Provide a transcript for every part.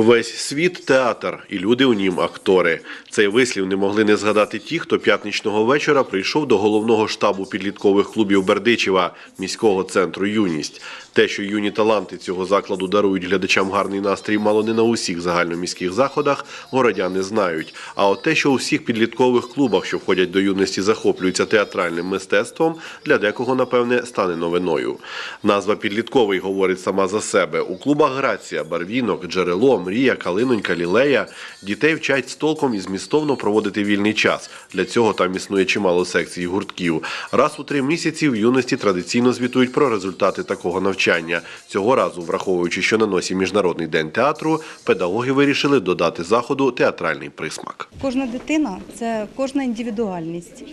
Весь світ театр, і люди у нім актори. Цей вислів не могли не згадати ті, хто п'ятничного вечора прийшов до головного штабу підліткових клубів Бердичева, міського центру Юність. Те, що юні таланти цього закладу дарують глядачам гарний настрій, мало не на усіх загальноміських заходах, городяни знають. А от те, що у всіх підліткових клубах, що входять до юності, захоплюються театральним мистецтвом, для декого, напевне, стане новиною. Назва підлітковий говорить сама за себе. У клубах Грація, Барвінок, Джерело, Мрія, Калинонька, Лілея дітей вчать з толком і змістовно проводити вільний час. Для цього там існує чимало секцій гуртків. Раз у три місяці в юності традиційно звітують про результати такого навчання. Цього разу, враховуючи, що на носі міжнародний день театру, педагоги вирішили додати заходу театральний присмак. Кожна дитина це кожна індивідуальність.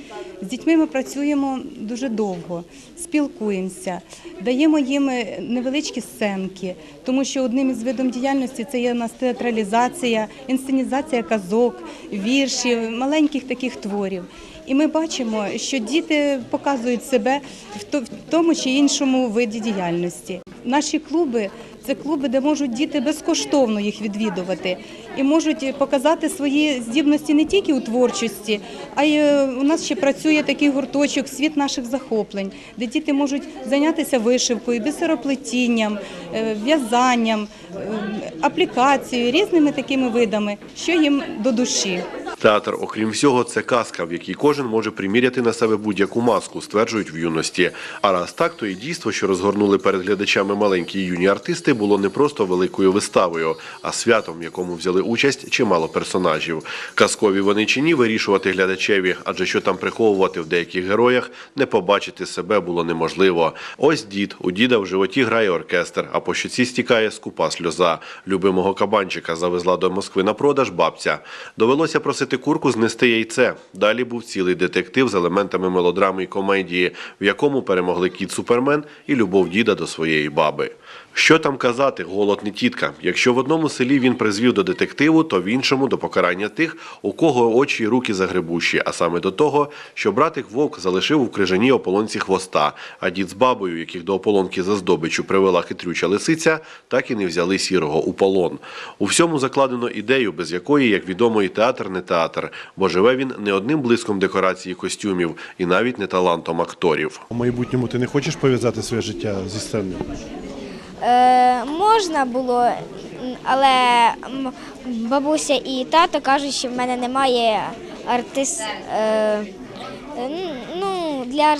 З дітьми ми працюємо дуже довго, спілкуємося, даємо їм невеличкі сценки, тому що одним із видів діяльності це є у нас театралізація, інсценізація казок, віршів, маленьких таких творів. І ми бачимо, що діти показують себе в тому чи іншому виді діяльності. Наші клуби це клуби, де можуть діти безкоштовно їх відвідувати і можуть показати свої здібності не тільки у творчості, а й е, у нас ще працює такий гурточок Світ наших захоплень, де діти можуть зайнятися вишивкою, бісероплетінням, е, в'язанням, е, аплікацією, різними такими видами, що їм до душі. Театр, окрім всього, це казка, в якій кожен може приміряти на себе будь-яку маску, стверджують в юності. А раз так, то і дійство, що розгорнули перед глядачами маленькі і юні артисти, було не просто великою виставою, а святом, в якому взяли участь чимало персонажів. Казкові вони чи ні вирішувати глядачеві, адже що там приховувати в деяких героях, не побачити себе було неможливо. Ось дід, у діда в животі грає оркестр, а по щоці стікає скупа сльоза. Любимого кабанчика завезла до Москви на продаж бабця. Довелося просити курку знести яйце. Далі був цілий детектив з елементами мелодрами і комедії, в якому перемогли кіт Супермен і любов діда до своєї баби. Що там казати, голод не тітка. Якщо в одному селі він призвів до детективу, то в іншому до покарання тих, у кого очі і руки загребущі, а саме до того, що братик вовк залишив у крижаній ополонці хвоста, а дід з бабою, яких до ополонки за здобичу привела хитрюча лисиця, так і не взяли сірого у полон. У всьому закладено ідею, без якої, як відомо, і театр не театр, бо живе він не одним блиском декорації костюмів і навіть не талантом акторів. У майбутньому ти не хочеш пов'язати своє життя зі сценою? Е, можна було, але бабуся і тато кажуть, що в мене немає артист. Е, ну, для,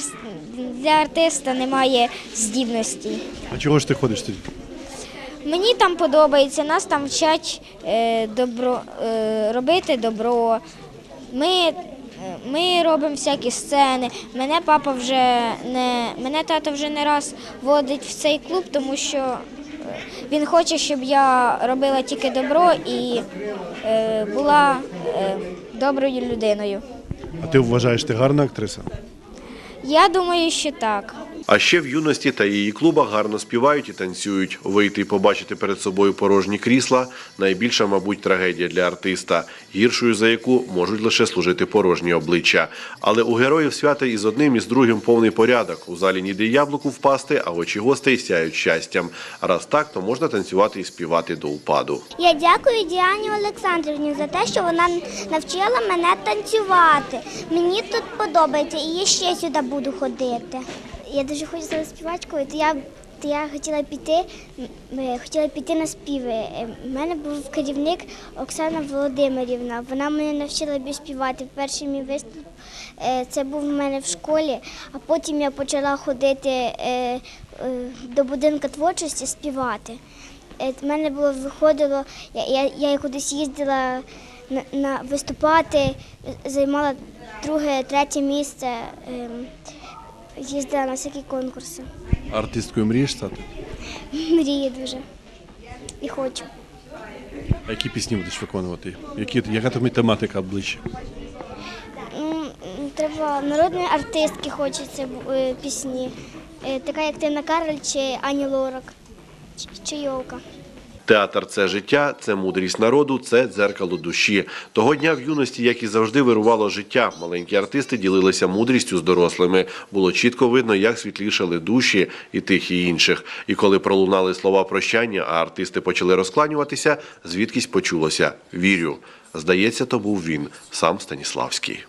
для артиста немає здібності. А чого ж ти ходиш тоді? Мені там подобається, нас там вчать е, добро, е, робити добро. Ми, ми робимо всякі сцени. Мене папа вже не мене тато вже не раз водить в цей клуб, тому що е, він хоче, щоб я робила тільки добро і е, була е, доброю людиною. А ти вважаєш, ти гарна актриса? Я думаю, що так. А ще в юності та її клубах гарно співають і танцюють. Вийти і побачити перед собою порожні крісла найбільша, мабуть, трагедія для артиста, гіршою за яку можуть лише служити порожні обличчя. Але у героїв свята із одним і з другим повний порядок. У залі ніде яблуку впасти, а очі гостей сяють щастям. Раз так, то можна танцювати і співати до упаду. Я дякую Діані Олександрівні за те, що вона навчила мене танцювати. Мені тут подобається і я ще сюди буду ходити. Я дуже хочу стати співачкою, то я, то я хотіла піти, е, хотіла піти на співи. Е, У мене був керівник Оксана Володимирівна. Вона мене навчила співати. Перший мій виступ е, це був у мене в школі, а потім я почала ходити е, е, до будинку творчості співати. Е, В мене було виходило, я, я, я кудись їздила на, на виступати, займала друге, третє місце, ем, їздила на всякі конкурси. Артисткою мрієш стати? Мрію дуже. І хочу. А які пісні будеш виконувати? Які, яка тобі тематика? М, м, Треба народної артистки хочеться бу- е, пісні, Е, така як Тина Кароль чи Ані Лорак, чи- чи Йолка. Театр це життя, це мудрість народу, це дзеркало душі. Того дня в юності, як і завжди, вирувало життя. Маленькі артисти ділилися мудрістю з дорослими. Було чітко видно, як світлішали душі і тих, і інших. І коли пролунали слова прощання, а артисти почали розкланюватися, звідкись почулося Вірю. Здається, то був він, сам Станіславський.